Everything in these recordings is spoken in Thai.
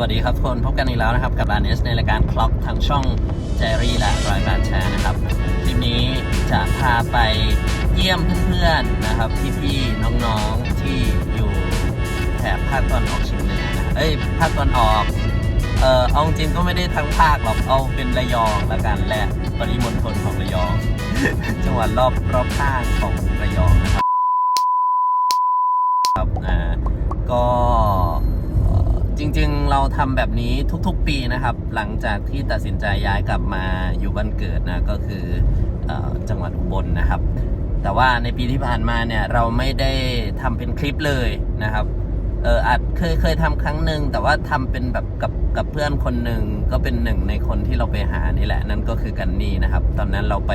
วัสดีครับทุกคนพบกันอีกแล้วนะครับ กับ r นในรายการคล็อกทางช่องเจรี่และร้อยการแชร์นะครับ คลิปนี้จะพาไปเยี่ยมเพื่อนๆนะครับพี่ๆน้องๆที่อยู่แถบภาคตะวันออกเฉียงเหนือนะเอ้ยภาคตะวันออกเออเอาจริงก็ไม่ได้ทั้งภาคหรอกเอาเป็นระยองละกันและปริมณฑลของระยอง จังหวัดรอบรอบข้างของระยองนะครับครับอ่าก็ จริงๆ เราทำแบบนี้ทุกๆ ปีนะครับ หลังจากที่ตัดสินใจย้ายกลับมาอยู่บ้านเกิดนะก็คืออจังหวัดอุบลนะครับ แต่ว่าในปีที่ผ่านมาเนี่ยเราไม่ได้ทำเป็นคลิปเลยนะครับเอออาจเคยเคยทำครั้งหนึ่งแต่ว่าทำเป็นแบบกับกับเพื่อนคนหนึ่งก็เป็นหนึ่งในคนที่เราไปหานี่แหละนั่นก็คือกันนี่นะครับ ตอนนั้นเราไป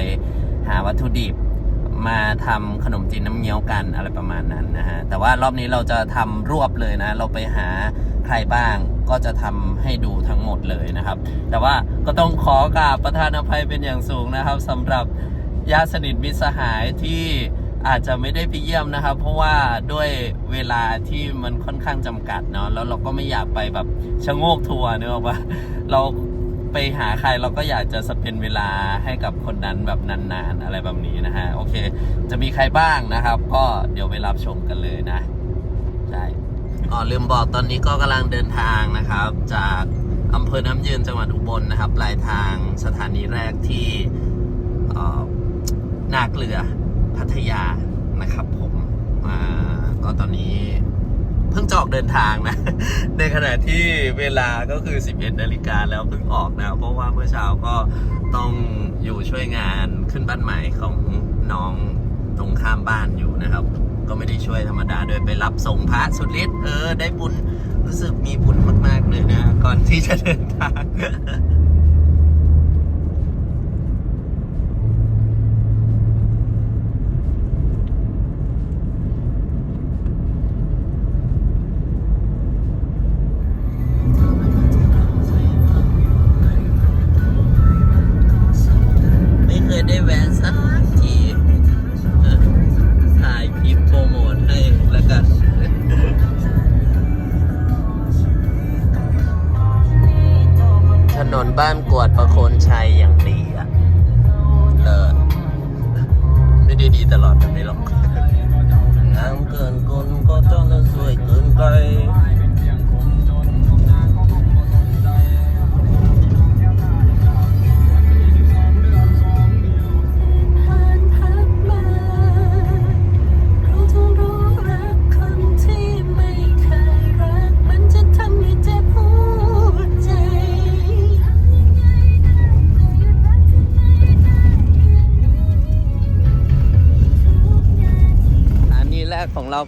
หาวัตถุดิบ มาทำขนมจีนน้ำเงี้ยวกันอะไรประมาณนั้นนะฮะแต่ว่ารอบนี้เราจะทำรวบเลยนะ เราไปหาใครบ้างก็จะทำให้ดูทั้งหมดเลยนะครับ แต่ว่าก็ต้องขอกราบประธานอภัยเป็นอย่างสูงนะครับสำหรับญาติสนิทมิตรสหายที่อาจจะไม่ได้ไปเยี่ยมนะครับ เพราะว่าด้วยเวลาที่มันค่อนข้างจำกัดเนาะแล้วเราก็ไม่อยากไปแบบชะโงกทัวร์เนอะว่าเรา ไปหาใครเราก็อยากจะสเปนเวลาให้กับคนนั้นแบบนานๆ อะไรแบบนี้นะฮะ โอเค จะมีใครบ้างนะครับ ก็เดี๋ยวไปรับชมกันเลยนะ ใช่อ๋อลืมบอกตอนนี้ก็กำลังเดินทางนะครับ จากอำเภอน้ำยืนจังหวัดอุบลนะครับปลายทางสถานีแรกที่นาเกลือพัทยานะครับผมก็ตอนนี้เพิ่งจะออกเดินทางนะ ในขณะที่เวลาก็คือ 11 นาฬิกาแล้วเพิ่งออกนะ เพราะว่าเมื่อเช้าก็ต้องอยู่ช่วยงานขึ้นบ้านใหม่ของน้องตรงข้ามบ้านอยู่นะครับ ก็ไม่ได้ช่วยธรรมดาโดยไปรับส่งพระสุดฤทธิ์เออได้บุญรู้สึกมีบุญมาก ๆ เลยนะ ก่อนที่จะเดินทาง ตลอดแบบนี้หรอกงามเกินคนก็ต้องสวยเกินไป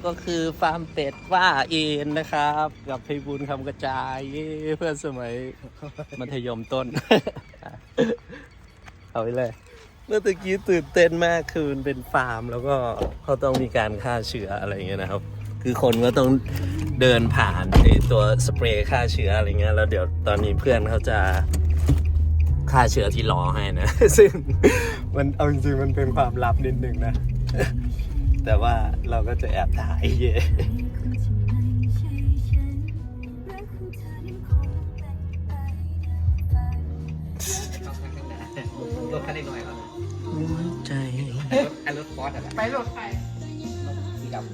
ก็คือฟาร์มเป็ดว่าเอ็นนะครับ กับไพบุญคำกระจายเย้เพื่อนสมัยมัธยมต้น เอาไปเลยเมื่อตะกี้ตื่นเต้นมากคือมันเป็นฟาร์ม แล้วก็เขาต้องมีการฆ่าเชื้ออะไรอย่างเงี้ยนะครับ คือคนก็ต้องเดินผ่านไอตัวสเปรย์ฆ่าเชื้ออะไรเงี้ยแล้วเดี๋ยวตอนนี้เพื่อนเขาจะฆ่าเชื้อที่ล้อให้นะ ซึ่งมันเอาจริงๆมันเป็นความลับนิดนึงนะ แต่ว่าเราก็จะแอบถ่ายเย่รถคันเล็กน้อยครับใจไอ้รถฟอร์ดอะไรไปรถไฟสีดำ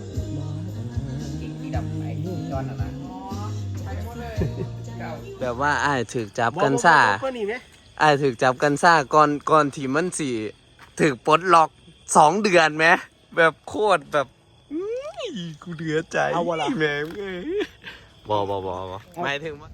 สีดำไอ้ย้อนอะไรอ๋อไปหมดเลยแบบว่าไอ้ถึกจับกันซ่าไอ้ถึกจับกันซ่าก่อนก่อนที่มันสิถึกปลดล็อกสองเดือนไหม แบบโคตรแบบอื้อกูเหลือใจเอาวะล่ะ แม่งเอ้ยบอบอบอบอหมายถึงว่า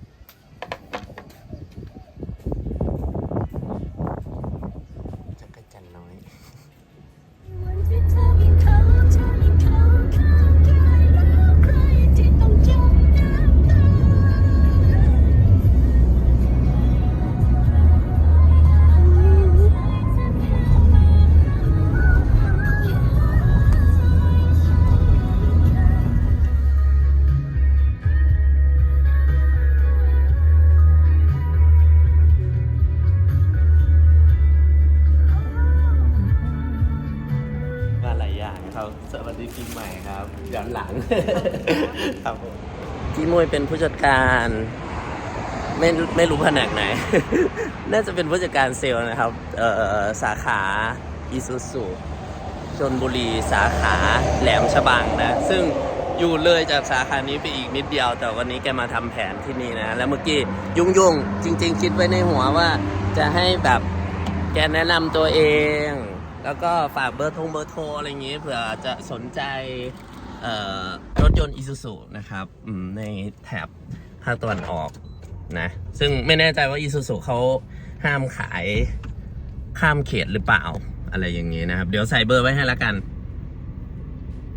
การ ไม่ไม่รู้แผนกไหน น่าจะเป็นผู้จัดการเซลล์นะครับ เอ่อสาขาอีซูซูชนบุรีสาขาแหลมฉบังนะ ซึ่งอยู่เลยจากสาขานี้ไปอีกนิดเดียว แต่วันนี้แกมาทำแผนที่นี่นะ แล้วเมื่อกี้ยุ่งยุ่งจริง ๆ คิดไว้ในหัวว่าจะให้แบบแกแนะนำตัวเอง แล้วก็ฝากเบอร์โทรเบอร์โทรอะไรอย่างงี้เผื่อจะสนใจ รถยนต์ Isuzu นะครับในแถบภาคตะวันออกนะซึ่งไม่แน่ใจว่า Isuzu เขาห้ามขายข้ามเขตหรือเปล่า อะไรอย่างนี้นะครับ เดี๋ยวใส่เบอร์ไว้ให้ละกัน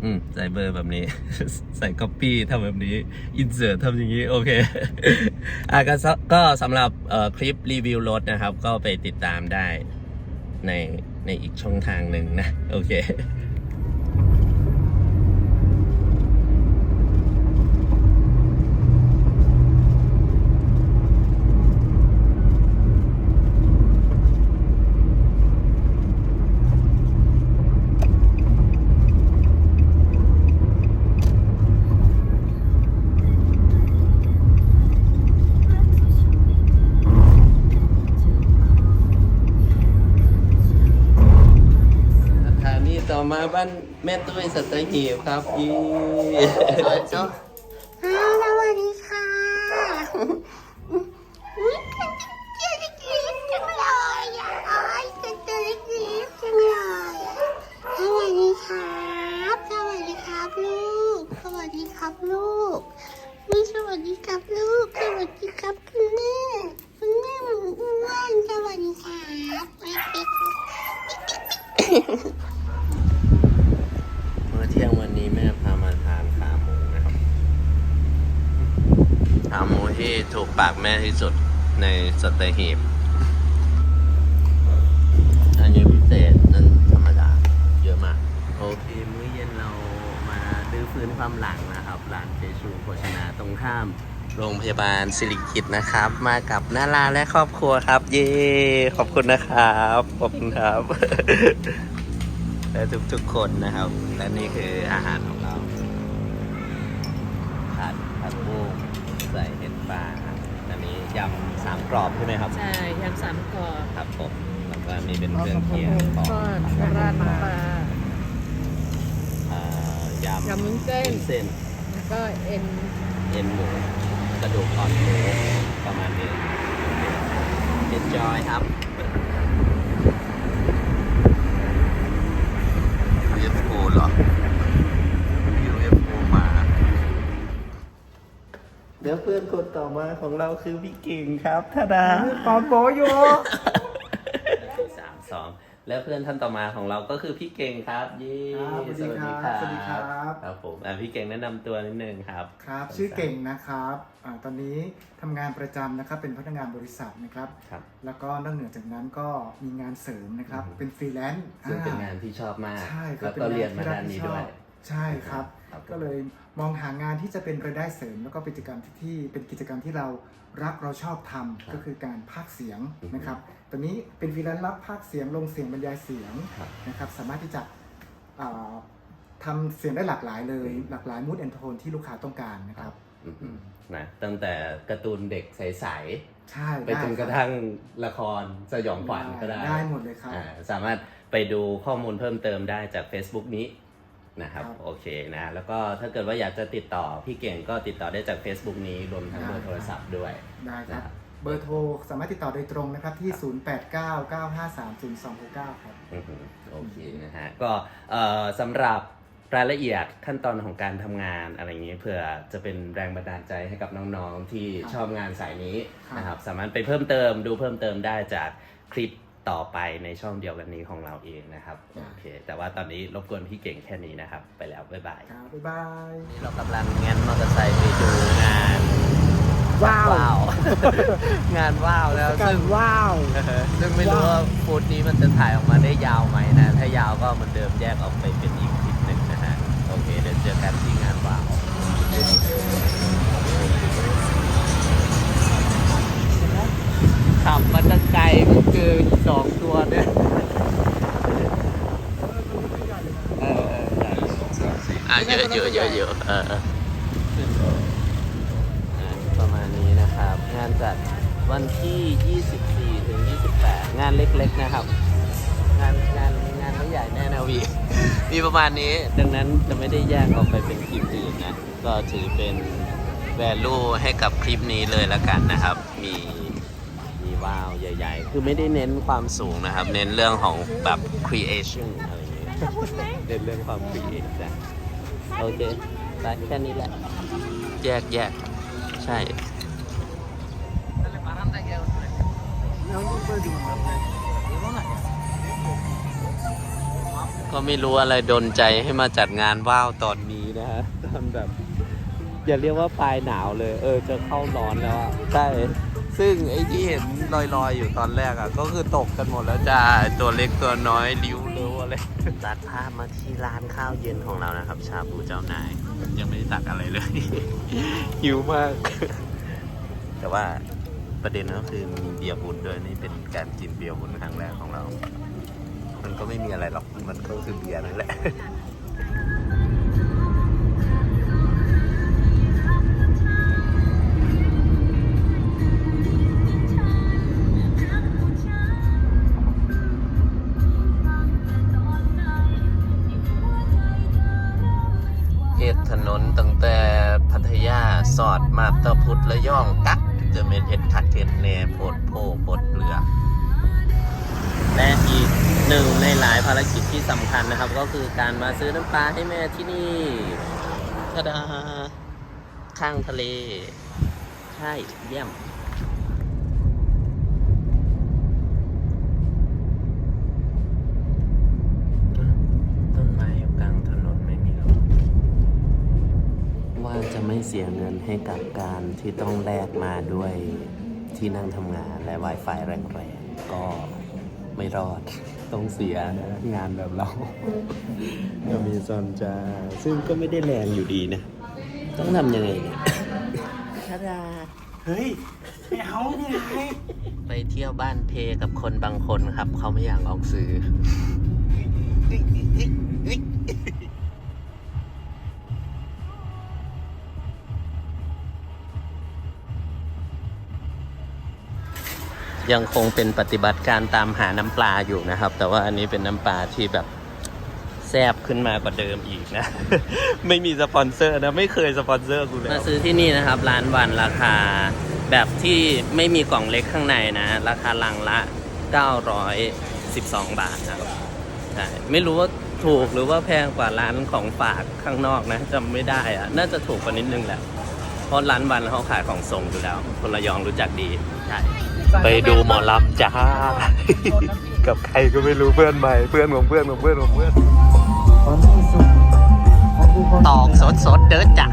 อืม ใส่เบอร์แบบนี้ ใส่ copy ทำแบบนี้ insert ทำอย่างนี้ โอเคอะก็สำหรับคลิปรีวิวรถนะครับ ก็ไปติดตามได้ในในอีกช่องทางหนึ่งนะ โอเค มาบ้านแม่ตุ้ยสัตหีบครับอีสวยจ้ะ อ้าวสวัสดีค่ะอุ๊ยเจอเล็กๆจังเลยอะอ้ายเจอเล็กๆจังเลยอะสวัสดีครับ สวัสดีครับลูก สวัสดีครับลูกอุ๊ยสวัสดีครับลูก สวัสดีครับคุณแม่คุณแม่หมูอ้วนสวัสดีครับเล็กๆ เมื่อเที่ยงวันนี้แม่พามาทานขาหมูนะครับ ขาหมูที่ถูกปาก แม่ที่สุดในสเตหีบอันนี้พิเศษนั่นธรรมดา เยอะมาก โอเค มื้อเย็นเรามาดื้อฟื้นความหลังนะครับร้านเจชูโภชนาตรงข้าม โรงพยาบาลสิริกิตนะครับ มากับนาราและครอบครัวครับ เย้ ขอบคุณนะครับ ขอบคุณครับ และทุกๆคนนะครับ และนี่คืออาหารของเราผัดผัดบุ้งใส่เห็ดปลาอันนี้ยำ สามกรอบใช่ไหมครับ ใช่ยำสามกรอบครับผมแล้วก็มีเป็นเครื่องเคียงของทอดราดน้ำปลาเอ่อยำยำวุ้นเส้น วุ้นเส้นแล้วก็เอ็นเอ็นหมูกระดูกอ่อนหมูประมาณนี้เอ็นจอยครับ UFO เหรอ เดี๋ยวเพื่อนคนต่อมาของเราคือพี่เก่งครับท่าดาปอมโบอยู่สามสองแล้วเพื่อนท่านต่อมาของเราก็คือพี่เก่งครับเย้ครับสวัสดีครับสวัสดีครับ ครับผมอะพี่เก่งแนะนำตัวนิดนึงครับ ครับ ชื่อเก่งนะครับอาตอนนี้ทำงานประจำนะครับเป็นพนักงานบริษัทนะครับ ครับ แล้วก็นอกเหนือจากนั้นก็มีงานเสริมนะครับ อืมเป็นฟรีแลนซ์ซึ่งเป็นอ่งานที่ชอบมาก ใช่ครัแล้บวก็เรียนมาด้านนี้ด้วย ใช่ครับ ครับก็เลย มองหางานที่จะเป็นรายได้เสริม แล้วก็เป็นกิจกรรมที่ที่เป็นกิจกรรมที่เรารักเราชอบทำก็คือการพากย์เสียงนะครับตอนนี้เป็นฟรีแลนซ์รับพากย์เสียงลงเสียงบรรยายเสียงครับ นะครับสามารถที่จะอ่าทำเสียงได้หลากหลายเลย หลากหลายมูดแอนโทนที่ลูกค้าต้องการนะครับอืมนะตั้งแต่การ์ตูนเด็กใสใช่ๆ ไปจนด้กระทั่งละครสยองขวัญก็ได้ได้หมดเลยครับ อ่าสามารถไปดูข้อมูลเพิ่มเติมได้จาก Facebook นี้ นะครับครับโอเคนะแล้วก็ถ้าเกิดว่าอยากจะติดต่อพี่เก่งก็ติดต่อได้จาก Facebook นี้รวมทั้งเบอร์โทรศัพท์ด้วยได้คนะรับครับ เบอร์โทรสามารถติดต่อโดยตรงนะครับที่ 0899530269 ครับอือหือโอเคนะฮะก็เอ่อสำหรับรายละเอียดขั้นตอนของการทำงานอะไรอย่างนี้เพื่อจะเป็นแรงบันดาลใจให้กับน้องๆที่ครับชอบงานสายนี้ครับนะครับสามารถไปเพิ่มเติมดูเพิ่มเติมได้จากคลิป ต่อไปในช่องเดียวกันนี้ของเราเองนะครับโอเคแต่ว่าตอนนี้รบกวนพี่เก่งแค่นี้นะครับ ไปแล้วบ๊ายบาย ครับบ๊ายบายนี่เรากำลังงั้นมอเตอร์ไซค์ไปดูงานว้าว งานว้าวแล้วกาซึ่รงว้าว ซึ่งไม่รู้ว่าฟูดนี้มันจะถ่ายออกมาได้ยาวไหมนะ ถ้ายาวก็เหมือนเดิมแยกออกไปเป็นอีกคลิปหนึ่งนะฮะ โอเค เดี๋ยวเจอกันที่งานว้าว เยอะเยอะเยอะเยอะเออเอออะประมาณนี้นะครับ งานจัดวันที่ 24 ถึง 28 งานเล็กๆนะครับ งานงานงานไม่ใหญ่แน่นะวี มีประมาณนี้ ดังนั้นจะไม่ได้แยกออกไปเป็นคลิปอื่นนะ ก็ถือเป็น value ให้กับคลิปนี้เลยละกันนะครับ มีมีว้าวใหญ่ ๆ คือไม่ได้เน้นความสูงนะครับ เน้นเรื่องของแบบ creation อะไรอย่างเงี้ยเน้นเรื่องความ create นะ โอเคไปแค่นี้แหละ แยกแยกใช่ ก็ไม่รู้อะไรดนใจให้มาจัดงานว่าวตอนนี้นะฮะตอนแบบ อย่าเรียกว่าปลายหนาวเลย เออจะเข้าร้อนแล้วอะใช่ซึ่งไอ้ที่เห็นลอยๆอยู่ตอนแรกอะก็คือตกกันหมดแล้วจ้าตัวเล็กตัวน้อยริ้ว เรืออะไรตัดภาพมาที่ร้านข้าวเย็นของเรานะครับ ชาบูเจ้านาย ยังไม่ได้ตักอะไรเลย หิวมาก แต่ว่าประเด็นก็คือมีเบียร์บุญด้วยนี่เป็นการกินเบียร์บุญครั้งแรกของเรา มันก็ไม่มีอะไรหรอกมันก็คือเบียร์นั่นแหละ สอดมาตะพุทธระย่องกักจะเป็นเฮ็ดคักเฮ็ดแหน่โพดโพโพดเปลือกและอีกหนึ่งในหลายภารกิจที่สำคัญนะครับ ก็คือการมาซื้อน้ำปลาให้แม่ที่นี่ทะดาข้างทะเล ใช่ เยี่ยม ต้นไม้อยู่กลางถนนไม่มีรถว่าจะไม่ เสียเงินให้กับการที่ต้องแลกมาด้วยที่นั่งทำงานและ Wi-Fi แรงๆ ก็ไม่รอดต้องเสียนะงานแบบเราก็มีซอนจะซึ่งก็ไม่ได้แรงอยู่ดีนะ ต้องทำยังไงเนี่ยทาดาเฮ้ยไม่เอาไม่ไไปเที่ยวบ้านเพกับคนบางคนครับ เขาไม่อยากออกสื่อ ยังคงเป็นปฏิบัติการตามหาน้ำปลาอยู่นะครับ แต่ว่าอันนี้เป็นน้ำปลาที่แบบแซบขึ้นมากว่าเดิมอีกนะ ไม่มีสปอนเซอร์นะ ไม่เคยสปอนเซอร์กูเลยมาซื้อที่นี่นะครับ ร้านวันราคาแบบที่ไม่มีกล่องเล็กข้างในนะ ราคาลังละ 912 บาทนะครับใช่ไม่รู้ว่าถูกหรือว่าแพงกว่าร้านของฝากข้างนอกนะจำไม่ได้อะน่าจะถูกกว่านิดนึงแหละเพราะร้านวันเขาขายของส่งอยู่แล้ว คนระยองรู้จักดีใช่ ไปดูหมอลำจ้า กับใครก็ไม่รู้เพื่อนใหม่เพื่อนของเพื่อนของเพื่อนของเพื่อนตอกสดสดๆเด้อจ้ะ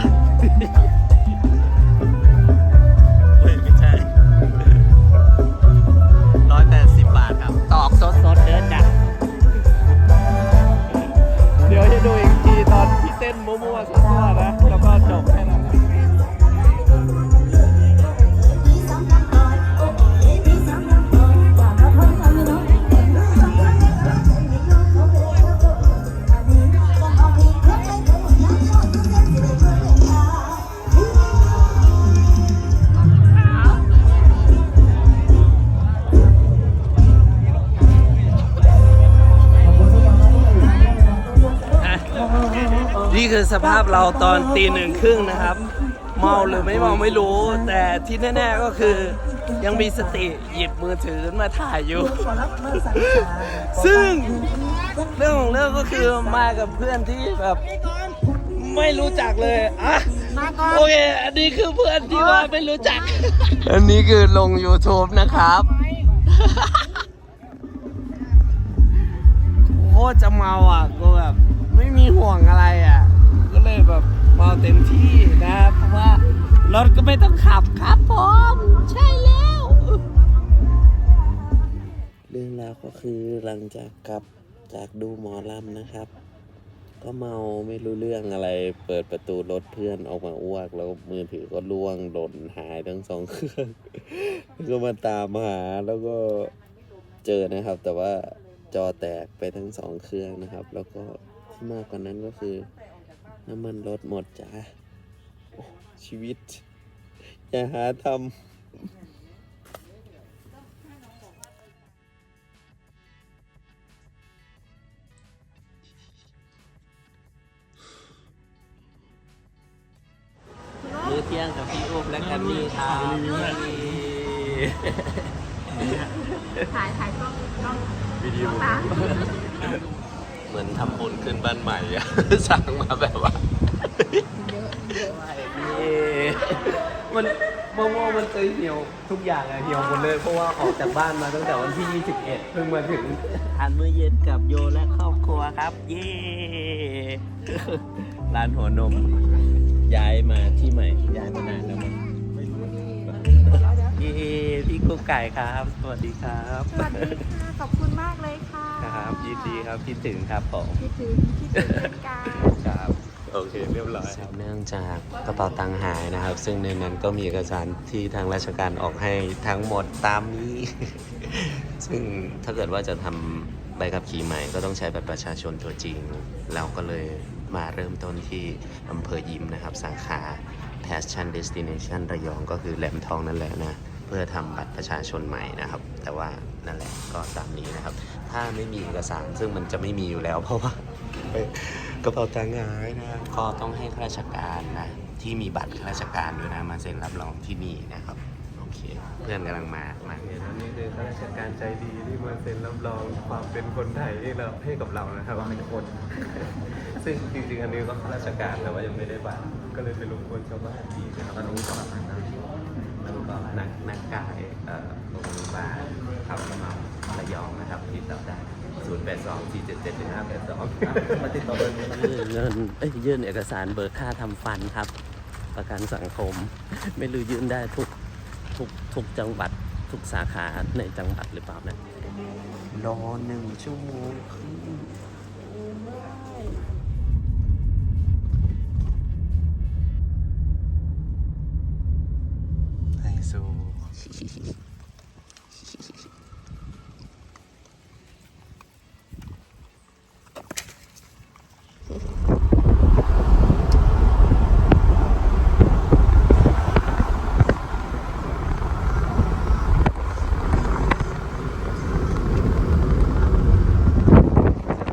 เราตอนตีหนึ่งครึ่งนะครับ เมาหรือไม่เมาไม่รู้ แต่ที่แน่ๆก็คือยังมีสติหยิบมือถือขึ้นมาถ่ายอยู่ ซึ่งเรื่องของเรื่องก็คือมากับเพื่อนที่แบบไม่รู้จักเลยอะโอเค อันนี้คือเพื่อนที่ว่าไม่รู้จัก อันนี้คือลง YouTube นะครับโคตรจะเมาอะกูแบบ ไม่มีห่วงอะไรอะก็เลย แบบเมาเต็มที่นะเพราะว่ารถก็ไม่ต้องขับครับผมใช่แล้ว เรื่องราวก็คือหลังจากกลับจากดูหมอลำนะครับ ก็เมาไม่รู้เรื่องอะไร เปิดประตูรถเพื่อนออกมาอ้วก แล้วมือถือก็ล่วงหล่นหายทั้งสองเครื่องก็มาตามหาแล้วก็เจอนะครับ แต่ว่าจอแตกไปทั้งสองเครื่องนะครับ แล้วก็ที่มากกว่านั้นก็คือ น้ำมันรถหมดจ้าชีวิต อย่าหาทำมื้อเที่ยงกับพี่อุ๊บและกันนี่ครับถ่ายถ่ายกล้องกล้องวิดีโอเหมือนทำบุญขึ้นบ้านใหม่อะสร้างมาแบบว่า มะม่วงมันเคยเหี่ยวทุกอย่างอะเหี่ยวหมดเลย เพราะว่าออกจากบ้านมาตั้งแต่วันที่ 21 เพิ่งมาถึงทานมื้อเย็นกับโยและครอบครัวครับ เย้ร้านหัวนม ย้ายมาที่ใหม่ ย้ายมานานแล้วมั้งเย้พี่กุ๊กไก่ครับ สวัสดีครับ สวัสดีค่ะ ขอบคุณมากเลยค่ะ ครับ ยินดีครับคิดถึงครับผม คิดถึงคิดถึงเหมือนกันครับ โอเคเรียบร้อยเนื่องจากกระเป๋าตังค์หายนะครับ ซึ่งในนั้นก็มีเอกสารที่ทางราชการออกให้ทั้งหมดตามนี้ ซึ่งถ้าเกิดว่าจะทำใบขับขี่ใหม่ก็ต้องใช้บัตรประชาชนตัวจริง เราก็เลยมาเริ่มต้นที่อำเภอยิมนะครับ สาขา Passion Destination ระยองก็คือแหลมทองนั่นแหละนะ เพื่อทำบัตรประชาชนใหม่นะครับ แต่ว่านั่นแหละก็ตามนี้นะครับ ถ้าไม่มีเอกสารซึ่งมันจะไม่มีอยู่แล้ว เพราะว่า กระเป๋าตังค์หายนะ ก็ต้องให้ข้าราชการนะ ที่มีบัตรข้าราชการด้วยนะ มาเซ็นรับรองที่นี่นะครับ โอเค เพื่อนกำลังมา มาเนี่ยนี่คือข้าราชการใจดีที่มาเซ็นรับรองความเป็นคนไทยให้เราให้กับเรานะครับว่าเป็นคน ซึ่งจริงๆอันนี้ก็ข้าราชการแต่ว่ายังไม่ได้บัตรก็เลยไปรบกวนชาวบ้านดีนะครับตอนนี้ก็มาทาง แล้วก็นักนักกายเอ่อโรงพยาบาลขับกระเมาระยองนะครับติดต่อได้0 8 2 4 7 7 1 5 8 2มาติดต่อเบอร์นี้ยื่นเงินเอ้ยยื่นเอกสารเบิกค่าทำฟันครับ ประกันสังคม ไม่รู้ยื่นได้ทุกทุกทุกจังหวัดทุกสาขาในจังหวัดหรือเปล่านะรอหนึ่งชั่วโมงครึ่งไฮโซ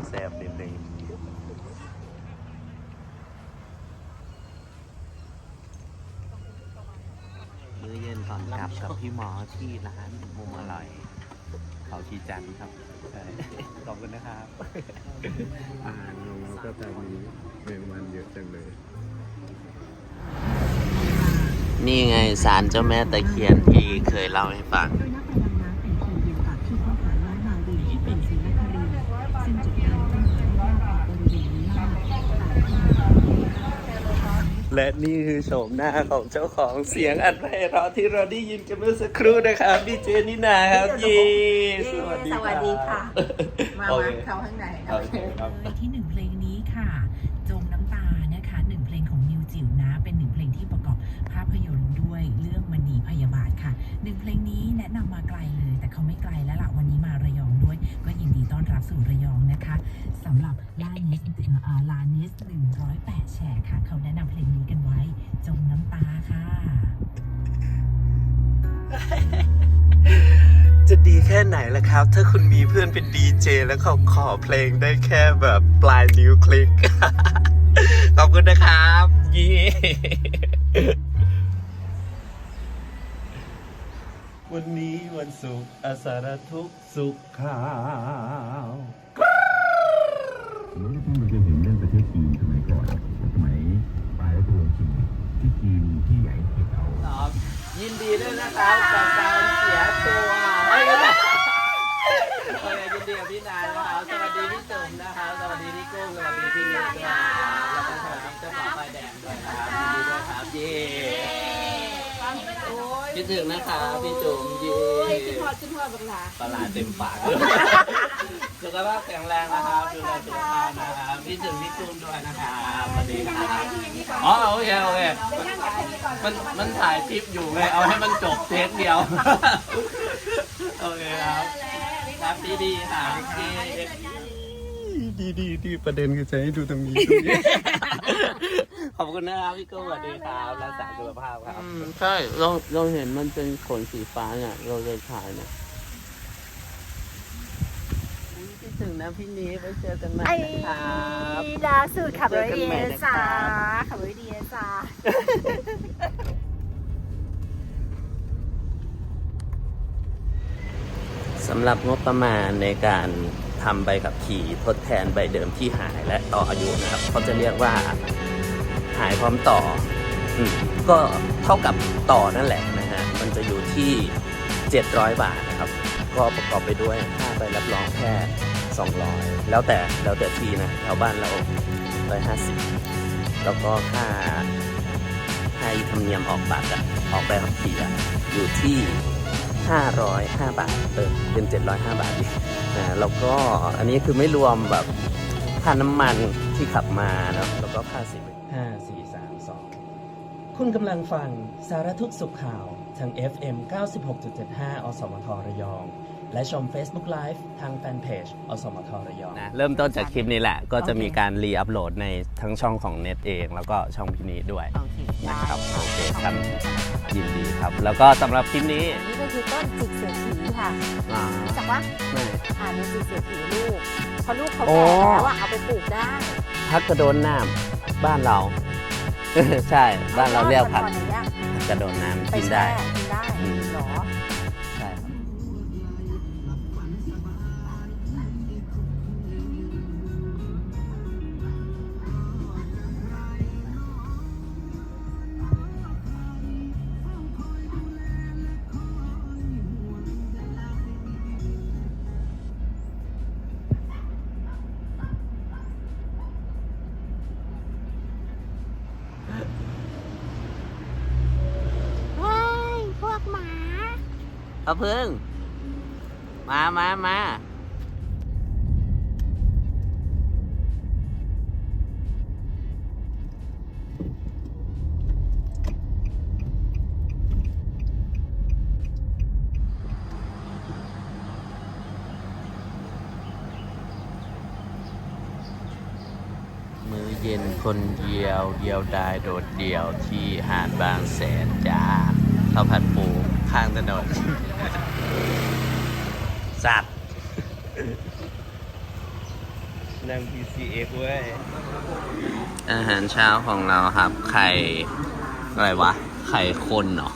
แซ่บๆนิดนึง มื้อเย็นก่อนกลับกับพี่หมอที่ร้านมุมอร่อย เขาชีจันทร์ครับใช่ขอบคุณนะครับอาหารของเราก็จะมีเมนูมันเยอะจังเลย นี่ไงสารเจ้าแม่ตะเคียนที่เคยเล่าให้ฟัง โดยนักประดาน้ำเป็นทีมเดียวกับที่ค้นหาน้องมาวินที่เป็นศรีนครินทร์ซึ่งจุดนั้นต้นไม้มากกว่าบริเวณนี้มากแต่ที่ และนี่คือโฉมหน้าของเจ้าของเสียงอันไพเราะที่เราได้ยินกันเมื่อสักครู่นะครับดีเจนินาครับเยีสวัสดีสวัสดีค่ะ มาโอมาเคเข้าข้างในโอเคครับเลยที่ สู่ระยองนะคะสำหรับลาเนสเอ่อลาเนส108แฉกค่ะ เขาแนะนำเพลงนี้กันไว้ จมน้ำตาค่ะ จะดีแค่ไหนล่ะครับ ถ้าคุณมีเพื่อนเป็นดีเจแล้วเขาขอเพลงได้แค่แบบปลายนิ้วคลิก ขอบคุณนะครับเยี วันนี้วันศุกร์อาสารทุกข์สุขข่าวผมก็ต้องมาเจอเห็นเรื่องประเทศจีนสมัยก่อนสมัยปลายรัชวงศ์ชิงที่จีนที่ใหญ่ที่เขา ยินดีด้วยนะครับ คิดถึงนะครับพี่จุ๋มเย้ขึ้นพอดขึ้นพอดบังลาปลาร้าเต็มปากเลยสุขภาพแข็งแรงนะครับดูแลสุขภาพนะครับพี่จุ๋มพี่กุ้งด้วยนะครับสวัสดีครับอ๋อโอเคโอเคมันมันถ่ายคลิปอยู่ไงเอาให้มันจบเทคเดียวโอเคครับครับดีดีๆค่ะดีดีดีประเด็นคือจะให้ดูตรงนี้ ขอบคุณนะครับพี่ก้สวัสดีครับรักษาสุขภาพครับใช่เราเราเห็นมันเป็นขนสีฟ้าเนี่ย เราเลยถ่ายเนี่ยอุ๊ยคิดถึงนะพี่นี้ไปเจอกันใหม่ไอ้นะครับ ล่าสุดขับรถดีเอสาขับรถดีเอสาสำหรับงบประมาณในการทำใบขับขี่ทดแทนใบเดิมที่หายและต่ออายุนะครับ เขาจะเรียกว่า หายพร้อมต่ออก็เท่ากับต่อนั่นแหละนะฮะ มันจะอยู่ที่ 700 บาทนะครับ ก็ประกอบไปด้วยค่าใบรับรองแค่200 แล้วแต่แล้วแต่ที่นะแถวบ้านเรา150 แล้วก็ค่าค่าธรรมเนียมออกบัตรอะออกใบขับขี่อะอยู่ที่ 505 บาทเออเป็น 705 บาทอีกนะแล้วก็อันนี้คือไม่รวมแบบค่าน้ำมันที่ขับมาเนาะแล้วก็ค่าสิ บห้าสี่สามสองคุณกำลังฟังสารทุกข์สุขข่าว ทาง FM 96.75 อสมทระยอง และชม Facebook Live ทางแฟนเพจอสมทระยอง นะเริ่มต้นจากคลิปนี้แหละ ก็จะมีการรีอัพโหลดในทั้งช่องของเน็ตเอง แล้วก็ช่องพี่นี้ด้วยโอเคได้นะครับโอเคครับยินดีครับ แล้วก็สำหรับคลิปนี้อันนี้ก็คือต้นจิกเศรษฐีค่ะอ่ารู้จักว่าไม่ อ่าเป็นจิกเศรษฐีลูกพอลูกเขาโอ้ แก่แล้วอะเอาไปปลูกได้ พักกระโดนน้ำ บ้านเรา ใช่ บ้านเราเรียกผักออย่างเงี้ยกระโดนน้ำไปกินแช่ได้กินได้อืมเหรอาพึ่ง มามามามือเย็นคนเดียวเดียวดายโดดเดี่ยวที่หาดบางแสนจ้าข้าวผัดปู ข้างถนนสัตว์นั่ง PCX เว้ย อาหารเช้าของเราครับ ไข่ อะไรวะ ไข่ข้นเนาะ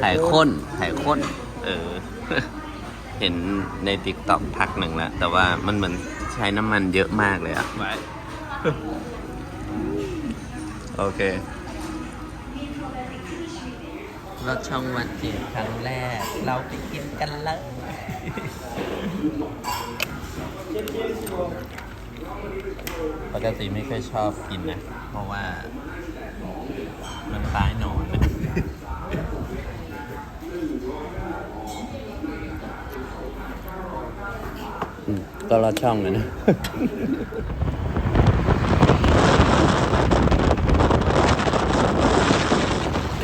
ไข่ข้น ไข่ข้น เออ เห็นในติ๊กต็อกพักหนึ่งแล้ว แต่ว่ามันเหมือนใช้น้ำมันเยอะมากเลยอะไว้โอเค รถช่องวันจีนครั้งแรก เราไปกินกันเลยปกติไม่ค่อยชอบกินนะ เพราะว่ามันคล้ายหนอนนะอืมก็รอดช่องเลยนะ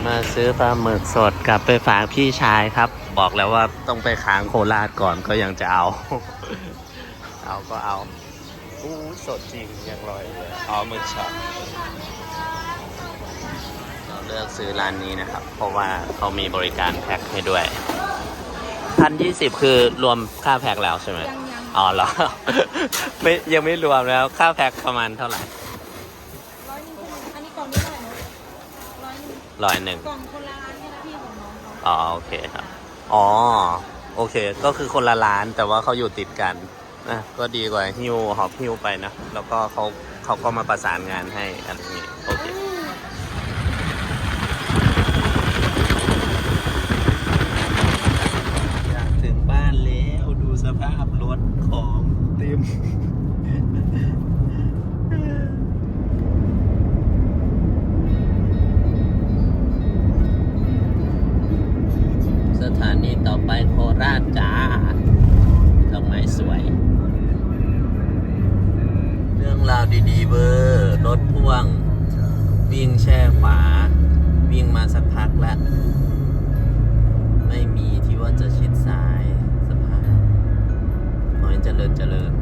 มา ซื้อปลาหมึกสดกลับไปฝากพี่ชายครับ บอกแล้วว่าต้องไปค้างโคราชก่อนก็ยังจะเอา เอาก็เอาอู้สดจริงยังลอยเลยอ๋อหมึกช็อตเราเลือกซื้อร้านนี้นะครับ เพราะว่าเขามีบริการแพ็คให้ด้วยพันยี่สิบคือรวมค่าแพ็คแล้วใช่ไหมอ๋อเหรอไม่ยังไม่รวมแล้วค่าแพ็คประมาณเท่าไหร่อยหนึงอันนี้กล่องนี้เท่าไหร่เนอะ ร้อยหนึงร้อยหนึ่งกล่องคนละร้านแค่นะพี่ของน้องเขาอ๋อโอเคครับ อ๋อ โอเค ก็คือคนละร้านแต่ว่าเขาอยู่ติดกันนะก็ดีกว่าฮิวหอบฮิวไปนะ แล้วก็เขาเขาก็มาประสานงานให้อะไรอย่างนี้โอเค มาสักพักแล้ว ไม่มีที่ว่าจะชิดซ้ายสภานขอให้เจริญเจริญ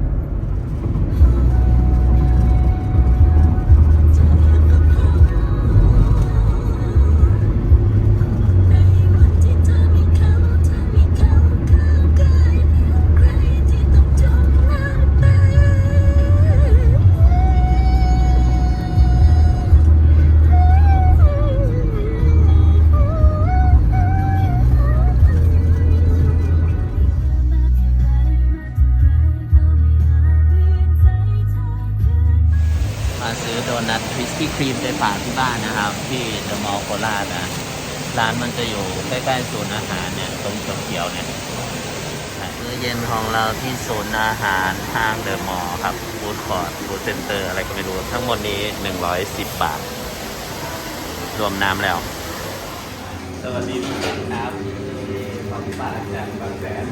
มอลล์ครับฟูดคอร์ทฟูดเซ็นเตอร์อะไรก็ไม่รู้ ทั้งหมดนี้ 110 บาท รวมน้ำแล้ว สวัสดีทุกคนครับของฝากจากบางแสน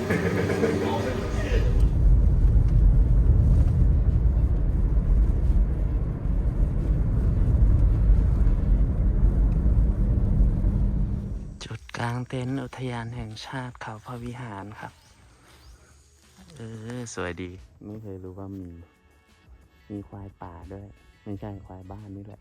จุดกลางเต็นท์อุทยานแห่งชาติเขาพระวิหารครับ เออสวยดี ไม่เคยรู้ว่ามี มีควายป่าด้วย ไม่ใช่ควายบ้านนี่แหละ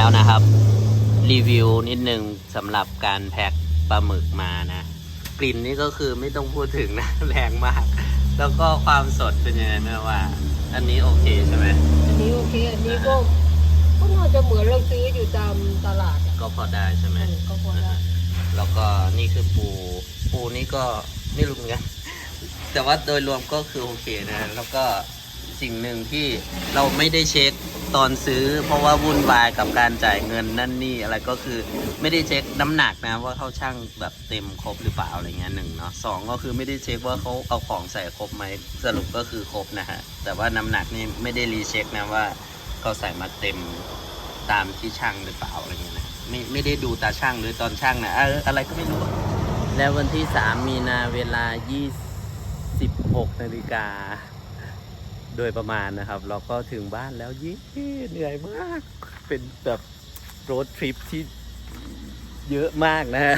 แล้วนะครับ รีวิวนิดนึงสำหรับการแพ็คปลาหมึกมานะ กลิ่นนี่ก็คือไม่ต้องพูดถึงนะ แรงมาก แล้วก็ความสดเป็นยังไงไม่ว่า อันนี้โอเคใช่ไหมอันนี้โอเค อันนี้ก็ก็น่าจะเหมือนเราซื้ออยู่ตามตลาดอะก็พอได้ใช่ไหมเออก็พอได้แล้วก็นี่คือปู ปูนี่ก็ไม่รู้เหมือนกัน แต่ว่าโดยรวมก็คือโอเคนะ แล้วก็ สิ่งหนึ่งที่เราไม่ได้เช็คตอนซื้อ เพราะว่าวุ่นวายกับการจ่ายเงินนั่นนี่อะไรก็คือไม่ได้เช็คน้ำหนักนะว่าเขาช่างแบบเต็มครบหรือเปล่าอะไรเงี้ยหนึ่งเนาะสองก็คือไม่ได้เช็คว่าเขาเอาของใส่ครบไหมสรุปก็คือครบนะฮะแต่ว่าน้ำหนักนี่ไม่ได้รีเช็คนะว่าเขาใส่มาเต็มตามที่ช่างหรือเปล่าอะไรเงี้ยนะไม่ไม่ได้ดูตาช่างหรือตอนช่างนะอออะไรก็ไม่รู้แล้ววันที่ 3 มีนาเวลา 26นาฬิกา โดยประมาณนะครับ เราก็ถึงบ้านแล้วยี่เหนื่อยมาก เป็นแบบโรดทริปที่เยอะมากนะฮะ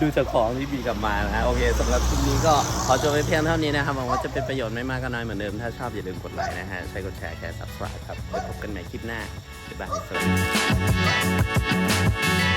ดูจากของที่มีกลับมานะฮะ โอเคสำหรับคลิปนี้ก็ขอจบไปเพียงเท่านี้นะครับหวังว่าจะเป็นประโยชน์ไม่มากก็น้อยเหมือนเดิม ถ้าชอบอย่าลืมกดไลค์นะฮะ ใช้กดแชร์แชร์ subscribe ครับไว้พบกันใหม่คลิปหน้าบ๊ายบายสวัสดี